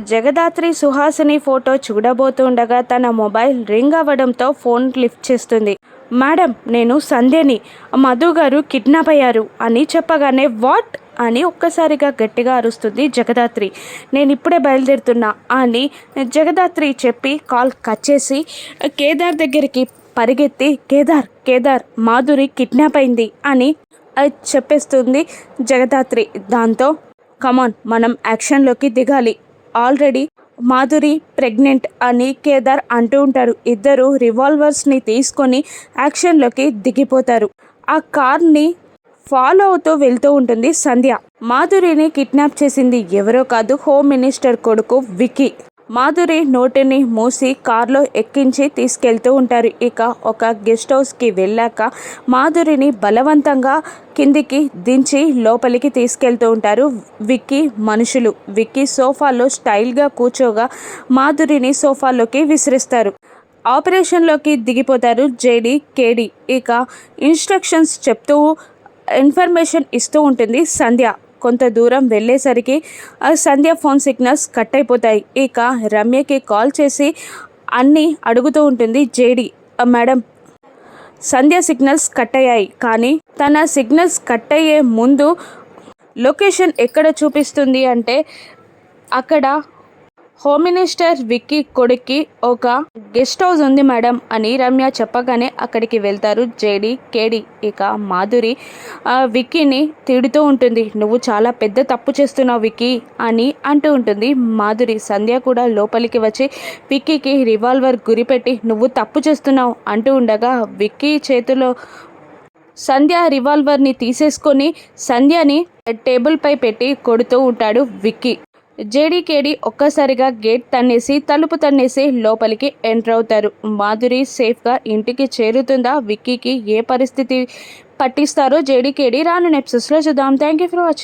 Jagadhatri Suhasini photo చూడబోతుండగా తన mobile ring అవ్వడంతో ఫోన్ లిఫ్ట్ చేస్తుంది. మేడం నేను సంధ్యని. మధు గారు కిడ్నాప్ అయ్యారు అని చెప్పగానే వాట్? అని ఒక్కసారిగా గట్టిగా అరుస్తుంది జగదాత్రి. నేను ఇప్పుడే బయలుదేరుతున్నా అని జగదాత్రి చెప్పి కాల్ కట్ చేసి కేదార్ దగ్గరికి పరిగెత్తి కేదార్ కేదార్ మాధురి కిడ్నాప్ అయింది అని చెప్పేస్తుంది జగదాత్రి. దాంతో కమాన్ మనం యాక్షన్లోకి దిగాలి. ఆల్రెడీ మాధురి ప్రెగ్నెంట్ అని కేదార్ అంటూ ఉంటారు. ఇద్దరు రివాల్వర్స్ని తీసుకొని యాక్షన్లోకి దిగిపోతారు. ఆ కార్ని ఫాలో అవుతూ వెళ్తూ ఉంటుంది సంధ్య. మాధురిని కిడ్నాప్ చేసింది ఎవరో కాదు హోమ్ మినిస్టర్ కొడుకు వికీ మాధురి నోటిని మూసి కార్లో ఎక్కించి తీసుకెళ్తూ ఉంటారు. ఇక ఒక గెస్ట్ హౌస్కి వెళ్ళాక మాధురిని బలవంతంగా కిందికి దించి లోపలికి తీసుకెళ్తూ ఉంటారు విక్కీ మనుషులు. విక్కీ సోఫాలో స్టైల్గా కూర్చోగా మాధురిని సోఫాలోకి విసిరిస్తారు. ఆపరేషన్లోకి దిగిపోతారు జేడి కేడి. ఇక ఇన్స్ట్రక్షన్స్ చెప్తూ ఇన్ఫర్మేషన్ ఇస్తూ ఉంటుంది సంధ్య. కొంత దూరం వెళ్ళేసరికి సంధ్య ఫోన్ సిగ్నల్స్ కట్ అయిపోతాయి ఇక రమ్యకి కాల్ చేసి అన్నీ అడుగుతూ ఉంటుంది JD. Madam Sandhya signals cut అయ్యాయి కానీ తన సిగ్నల్స్ కట్ అయ్యే ముందు లొకేషన్ ఎక్కడ చూపిస్తుంది అంటే అక్కడ హోమ్ మినిస్టర్ విక్కీ కొడుక్కి ఒక గెస్ట్ హౌస్ ఉంది మేడం అని రమ్య చెప్పగానే అక్కడికి వెళ్తారు జేడి కేడి ఇక మాధురి. ఆ, విక్కీని తిడుతూ ఉంటుంది. నువ్వు చాలా పెద్ద తప్పు చేస్తున్నావు విక్కీ అని అంటూ ఉంటుంది మాధురి. సంధ్య కూడా లోపలికి వచ్చి విక్కీకి రివాల్వర్ గురిపెట్టి నువ్వు తప్పు చేస్తున్నావు అంటూ ఉండగా విక్కీ చేతిలో సంధ్య రివాల్వర్ని తీసేసుకొని సంధ్యని టేబుల్పై పెట్టి కొడుతూ ఉంటాడు విక్కీ. జేడీకేడి ఒక్కసారిగా గేట్ తన్నేసి తలుపు తన్నేసి లోపలికి ఎంటర్ అవుతారు. మాధురి సేఫ్గా ఇంటికి చేరుతుందా? విక్కీకి ఏ పరిస్థితి పట్టిస్తారో? జేడీకేడి రాను నెప్సెస్లో చూద్దాం. Thank you for watching